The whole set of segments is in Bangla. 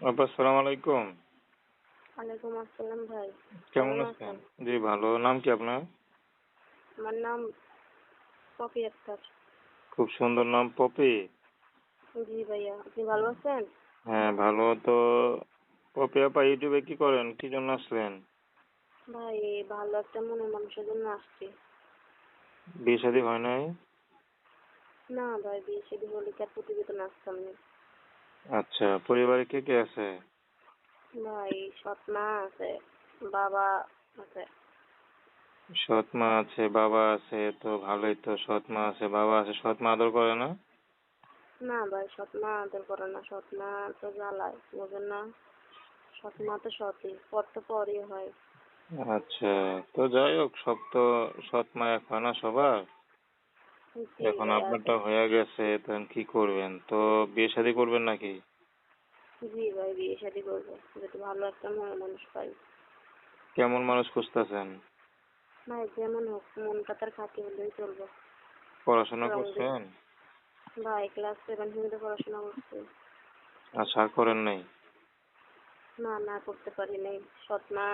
আপা আসসালামু আলাইকুম। ওয়ালাইকুম আসসালাম ভাই। কেমন আছেন? জি ভালো। নাম কি আপনার? আমার নাম পপি আক্তার। খুব সুন্দর নাম পপি। জি ভাইয়া আপনি ভালো আছেন? হ্যাঁ ভালো। তো পপি আপা ইউটিউবে কি করেন? কি জন্য আসলেন? ভাই ভালো একটা মনের মানুষের জন্য আসছি। বিয়ে শাদী হয় নাই? না ভাই বিয়ে শাদী হলে কি আর প্রতিবেদন আসতাম না। আচ্ছা পরিবারে কে কে আছে? ভাই সৎ মা আছে বাবা আছে। সৎ মা আছে বাবা আছে তো ভালোই তো সৎ মা আছে বাবা আছে। সৎ মা আদর করে না? না ভাই সৎ মা আদর করে না। সৎ মা তো জ্বালায় বোঝেন না? সৎ মা তো সৎই পর তো পরই হয়। আচ্ছা তো যাই হোক সব তো সৎ মা এক হয় না সবার? এখন ভাইয়া। আপনারটা হয়ে গেছে তখন কি করবেন? তো বিয়ে শাদী করবেন নাকি? জি ভাই বিয়ে শাদী করব। যদি ভালো একটা মানুষ পাই। কেমন মানুষ খুঁজতেছেন? ভাই যেমন হোক মনটা তার খাঁটি হলেই চলবো। পড়াশোনা করছেন? ভাই ক্লাস সেভেন থেকে পড়াশোনা করছি। আশা করেন নাই? না না করতে পারি নাই। সৎ মা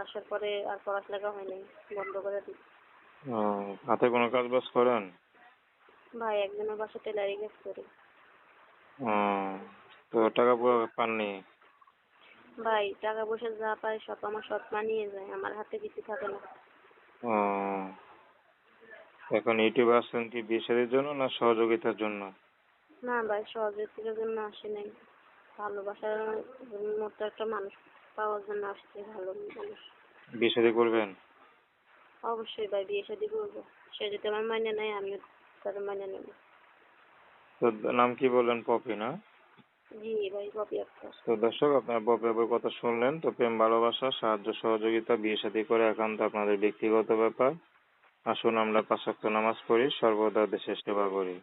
আসার পরে আর পড়াশোনা হয় নাই। বন্ধ করে দিই। হাতে কোনো কাজ বাজ করেন? ভাই একজনের বাসা টেলারিং কাজ করি তো টাকা পয়সা পাননি? ভাই টাকা পয়সা যা পাই সব আমার সৎ মা নিয়ে যায় আমার হাতে কিছু থাকে না। এখন ইউটিউবে আসছেন কি বিয়ে জন্য না সহযোগিতার জন্য? না ভাই সহযোগিতার জন্য আসি নাই। ভালোবাসার মতো একটা মানুষ পাওয়ার জন্য আসছি ভালো মানুষ। বিয়ে করবেন? অবশ্যই ভাই বিয়ে শাদী করব। সে যদি আমার মাইনে নেয় আমিও তার মানে নেব তো নাম কি বললেন পপি না? জি ভাই পপি আক্তার। তো দর্শক আপনার পপি আপুর কথা শুনলেন তো প্রেম ভালোবাসা সাহায্য সহযোগিতা বিয়ে শাদী করে একান্ত আপনাদের ব্যক্তিগত ব্যাপার। আসুন আমরা পাঁচ নামাজ পড়ি সর্বদা দেশের সেবা করি।